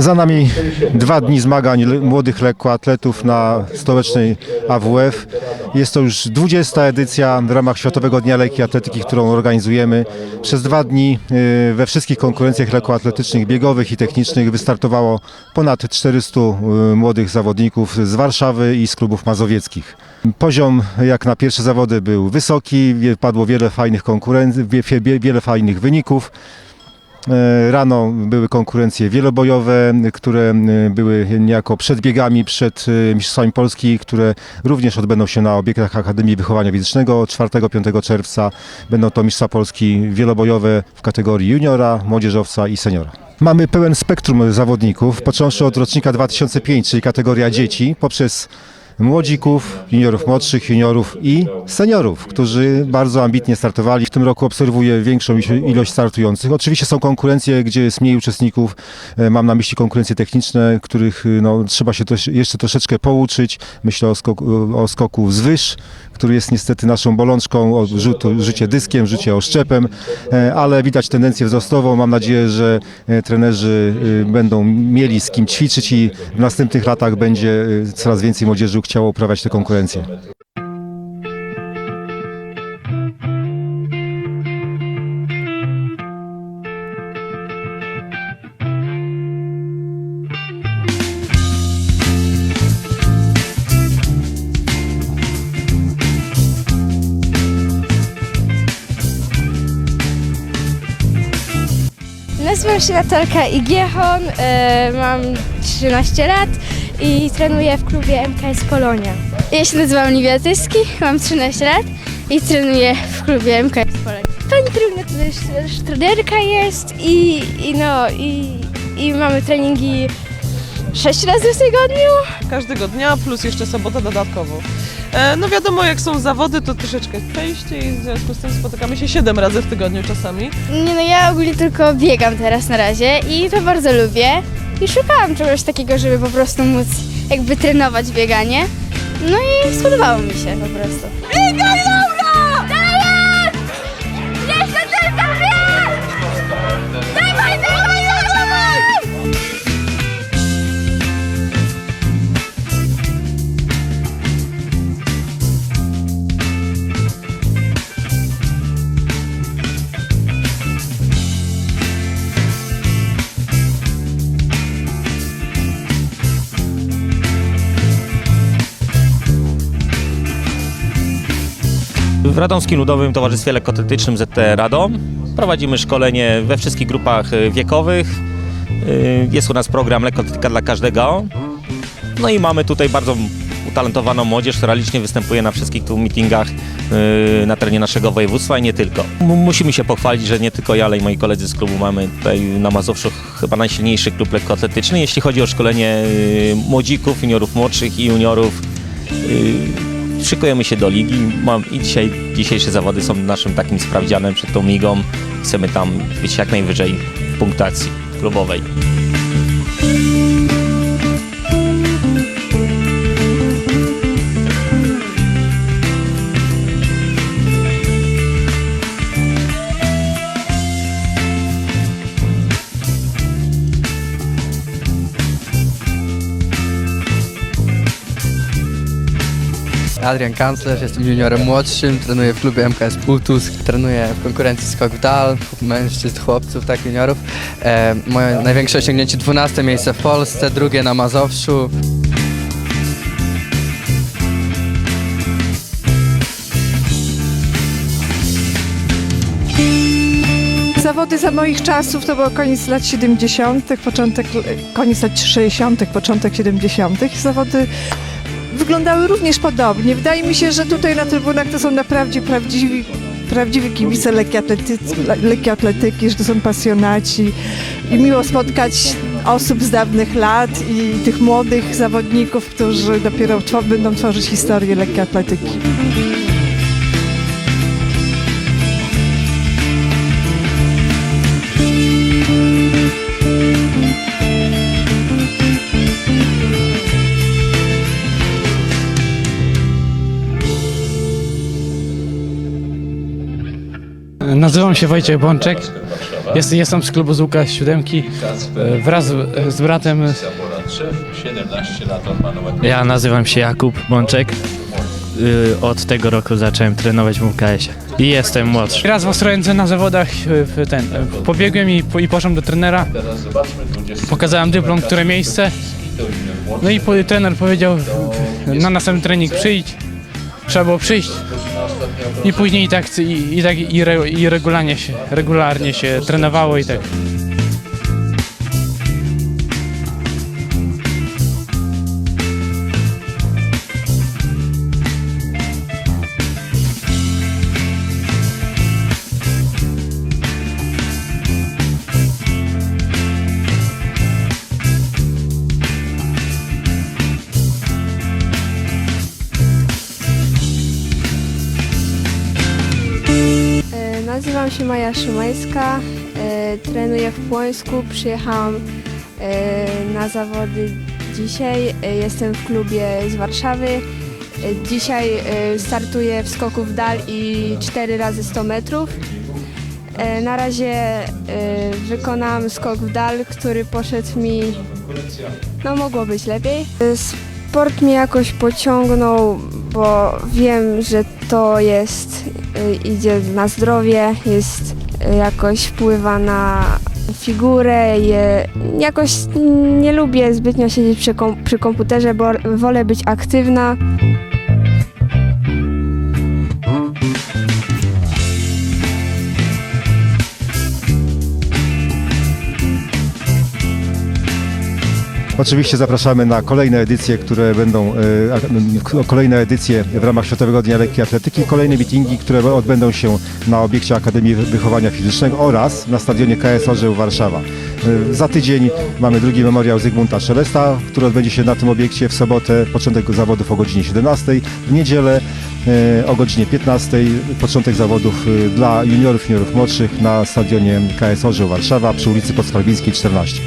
Za nami dwa dni zmagań młodych lekkoatletów na stołecznej AWF. Jest to już 20. edycja w ramach Światowego Dnia Lekkiej Atletyki, którą organizujemy. Przez dwa dni y, we wszystkich konkurencjach lekkoatletycznych, biegowych i technicznych wystartowało ponad 400 y, młodych zawodników z Warszawy i z klubów mazowieckich. Poziom jak na pierwsze zawody był wysoki, padło wiele fajnych konkurencji, wie- wie- wiele fajnych wyników. E, Rano były konkurencje wielobojowe, które e, były niejako przed biegami, przed e, Mistrzostwami Polski, które również odbędą się na obiektach Akademii Wychowania Fizycznego. 4-5 czerwca będą to Mistrzostwa Polski wielobojowe w kategorii juniora, młodzieżowca i seniora. Mamy pełen spektrum zawodników, począwszy od rocznika 2005, czyli kategoria dzieci, poprzez młodzików, juniorów młodszych, juniorów i seniorów, którzy bardzo ambitnie startowali. W tym roku obserwuję większą ilość- startujących. Oczywiście są konkurencje, gdzie jest mniej uczestników. E, Mam na myśli konkurencje techniczne, których y, no, trzeba się jeszcze troszeczkę pouczyć. Myślę o skoku, o skoku wzwyż, który jest niestety naszą bolączką, o rzutu, rzucie dyskiem, rzucie oszczepem, e, ale widać tendencję wzrostową. Mam nadzieję, że e, trenerzy będą mieli z kim ćwiczyć i w następnych latach będzie coraz więcej młodzieży chciało uprawiać te konkurencje. Nazywam się Natalka Igiechon, e, mam 13 lat i trenuję w klubie MKS Polonia. Ja się nazywam Oliwia Tyski, mam 13 lat i trenuję w klubie MKS Polonia. Pani trener to też, też trenerka jest i, i no i, i mamy treningi 6 razy w tygodniu. każdego dnia, plus jeszcze sobotę dodatkowo. E, No wiadomo, jak są zawody, to troszeczkę i w związku z tym spotykamy się 7 razy w tygodniu czasami. Nie no, ja ogólnie tylko biegam teraz na razie i to bardzo lubię. I szukałam czegoś takiego, żeby po prostu móc jakby trenować bieganie. No i spodobało mi się po prostu. W Radomskim Ludowym Towarzystwie Lekkoatletycznym ZT Radom prowadzimy szkolenie we wszystkich grupach y, wiekowych. Y, Jest u nas program Lekkoatletyka dla każdego. No i mamy tutaj bardzo utalentowaną młodzież, która licznie występuje na wszystkich tu meetingach y, na terenie naszego województwa i nie tylko. M- Musimy się pochwalić, że nie tylko ja, ale i moi koledzy z klubu mamy tutaj na Mazowszu chyba najsilniejszy klub lekkoatletyczny, jeśli chodzi o szkolenie młodzików, juniorów młodszych i juniorów Szykujemy się do ligi Mam, i dzisiaj, dzisiejsze zawody są naszym takim sprawdzianem przed tą ligą. Chcemy tam być jak najwyżej w punktacji klubowej. Adrian Kanclerz, jestem juniorem młodszym, trenuję w klubie MKS Półtusk, trenuję w konkurencji skok w dal, mężczyzn, chłopców, tak juniorów. E, moje największe osiągnięcie 12 miejsce w Polsce, drugie na Mazowszu. Zawody za moich czasów to było koniec lat 70., początek, koniec lat 60., początek 70. Zawody wyglądały również podobnie. Wydaje mi się, że tutaj na trybunach to są naprawdę prawdziwi, prawdziwi kibice lekkiej atletyki, że to są pasjonaci i miło spotkać osób z dawnych lat i tych młodych zawodników, którzy dopiero będą tworzyć historię lekkiej atletyki. Nazywam się Wojciech Bączek. Jest, jestem z klubu z Łukasz Siódemki. E, Wraz z, z bratem Ja nazywam się Jakub Bączek. Y, Od tego roku zacząłem trenować w UKS-ie. I jestem młodszy. raz w Ostrołęce na zawodach e, w ten, e, pobiegłem i, i poszedłem do trenera. Pokazałem dyplom, które miejsce. No i trener powiedział na następny trening przyjdź. Trzeba było przyjść. I później i tak, i, i tak i, re, i regularnie, się, regularnie się trenowało i tak. Nazywam się Maja Szymańska, e, trenuję w Płońsku, przyjechałam e, na zawody dzisiaj, e, jestem w klubie z Warszawy. E, Dzisiaj e, startuję w skoku w dal i 4 razy 100 metrów. E, Na razie e, wykonałam skok w dal, który poszedł mi, no mogło być lepiej. E, Sport mnie jakoś pociągnął, bo wiem, że to jest, y, idzie na zdrowie, jest y, jakoś wpływa na figurę. Je, jakoś nie lubię zbytnio siedzieć przy, kom, przy komputerze, bo wolę być aktywna. Oczywiście zapraszamy na kolejne edycje, które będą, e, kolejne edycje w ramach Światowego Dnia Lekkiej Atletyki, kolejne meetingi, które odbędą się na obiekcie Akademii Wychowania Fizycznego oraz na stadionie KS Orzeł Warszawa. E, Za tydzień mamy drugi memoriał Zygmunta Szelesta, który odbędzie się na tym obiekcie w sobotę, początek zawodów o godzinie 17, w niedzielę e, o godzinie 15, początek zawodów dla juniorów, juniorów młodszych na stadionie KS Orzeł Warszawa przy ulicy Podskalbińskiej 14.